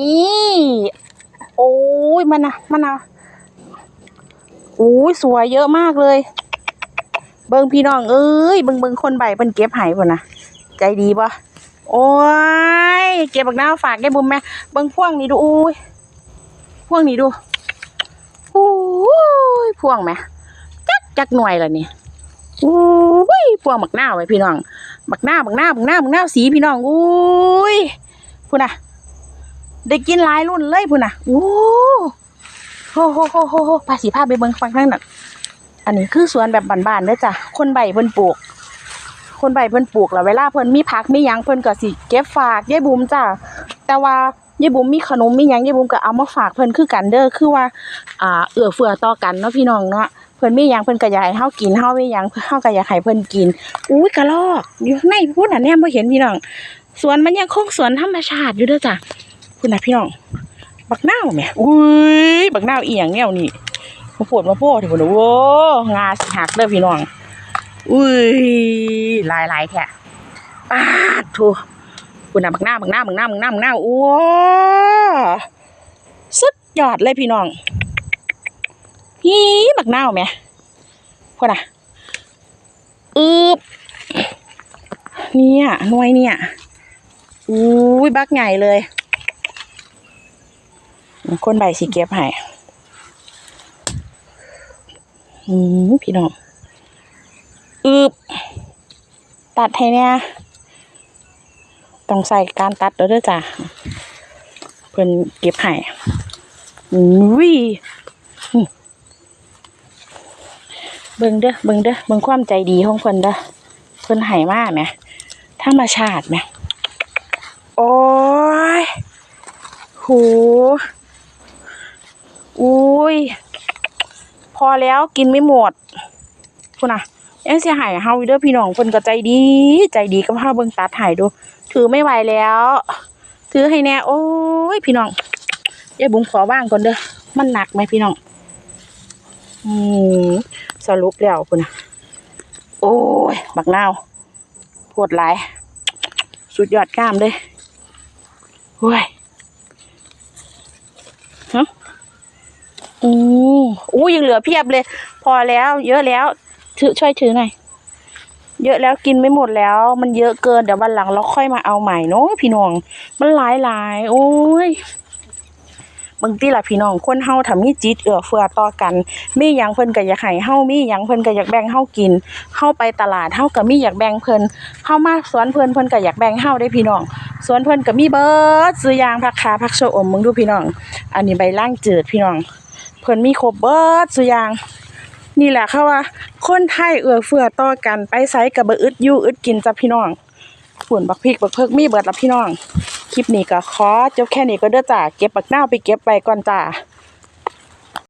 นี่โอ้ยมันนะมันนะโอ้ยสวยเยอะมากเลย เบิ่งพี่น้องเอ้ยเบิ่งเบิงคนใบเพิ่นเก็บห้พุ่นนะใจดีปะโอ้ยเก็บบักหน้าฝากแกบุ้มแม่เบิ่งพวงนี้ดูอุ้ยพวงนี้ดูโอ้ยพวงแม่จักจักหน่วยละนี่โอ้ยพวงบักหน้าไว้พี่น้องบักหน้าบักน้าบักน้าบักน้าสีพี่น้องอุ้ยพุ่นะ ได้กินหลายรุ่นเลยพุ่นน่ะโอ้โหโหโหโหโหภาษีภาพไปเบิ่งฟังทั้งนั้นอันนี้คือสวนแบบบานๆเด้อจ้ะคนใบเพิ่นปลูก คนใบเพิ่นปลูกแล้วเวลาเพิ่นมีผักมีหยังเพิ่นก็สิเก็บฝากยายบุ๋มจ้ะแต่ว่ายายบุ๋มมีขนมมีหยังยายบุ๋มก็เอามาฝากเพิ่นคือกันเด้อคือว่าอ่าเอื้อเฟื้อต่อกันเนาะพี่น้องเนาะเพิ่นมีหยังเพิ่นก็อยากให้เฮากินเฮามีหยังเฮาก็อยากให้เพิ่นกินอุ้ยกระรอกอยู่ในพุ่นน่ะแนมบ่เห็นพี่น้องสวนมันยังคงสวนธรรมชาติอยู่เด้อจ้ะ พุ่นนะพี่น้อง บักหน้าวแหมอุ้ย บักหน้าวอียงแนวนี้มาปวดมาโพดที่พุ่นน่ะโว้งาสิหักเด้อพี่น้อง อุ้ยลายลายๆแท้ปาดโถูคุณนะบักหน้าบักหน้าบักหน้าบักหน้าบักหน้าโอ้สุดยอดเลยพี่น้องฮีบักหน้าวแหม่พ่นน่ะอึบเนี่ยหน่วยเนี่ยอุ้ยบักใหญ่เลย คนใบสีเก็บให้อืมพี่น้องอึบตัดให้เนี่ยต้องใส่การตัดเด้อเด้อจ้ะเพิ่นเก็บให้อุ้ยเบิ่งเด้อเบิ่งเด้อเบิ่งความใจดีของเพิ่นเด้อเพิ่นให้มาแหมธรรมชาติแหมโอ้ยโห อุ้ย พอแล้วกินไม่หมดพุ่นน่ะยังเสียหายเฮาเด้อพี่น้องเพิ่นก็ใจดี ใจดีกับเฮาเบิ่งตัดใหายดู ถือไม่ไหวแล้ว ถือให้แน่ โอ้ย พี่น้องยายบุ๋มขอว่างก่อนเด้อ มันหนักไหมพี่น้อง อืมสรุปแล้วพุ่นน่ะโอ้ย บักนาวปวดหลาย สุดยอดกล้ามเลยโอ้ยฮะอื อู้ยังเหลือเพียบเลย พอแล้ว เยอะแล้ว ถือช่วยถือหน่อยเยอะแล้วกินไม่หมดแล้ว มันเยอะเกินเดี๋ยววันหลังเราค่อยมาเอาใหม่เนาะพี่น้อง มันหลายหลายโอ้ยบางทีล่ะพี่น้องคนเฮาถ้ามีจิตเอื้อเฟื้อต่อกันมีหยังเพิ่นก็อยากให้เฮามีหยังเพิ่นก็อยากแบ่งเฮากินเฮาไปตลาดเฮาก็มีอยากแบ่งเพิ่นเฮามาสวนเพิ่นเพิ่นก็อยากแบ่งเฮาได้พี่น้องสวนเพิ่นก็มีเบิดซื้อยางผักขาผักชะอมมึงดูพี่น้อง อันนี้ใบล่างจืดพี่น้อง เพิ่นมีครบเบิดสุอยาง นี่แหละค่ะว่า คนไทยเอื้อเฟื้อต่อกันไปไซกับเบอึดยู่อึดกินจ้ะพี่น้องฝุ่นบักพริกบักเพิกมีเบิดละพี่น้อง คลิปนี้ก็ขอจบแค่นี้ก็เด้อจ้าเก็บบักนาไปเก็บไปก่อนจ้า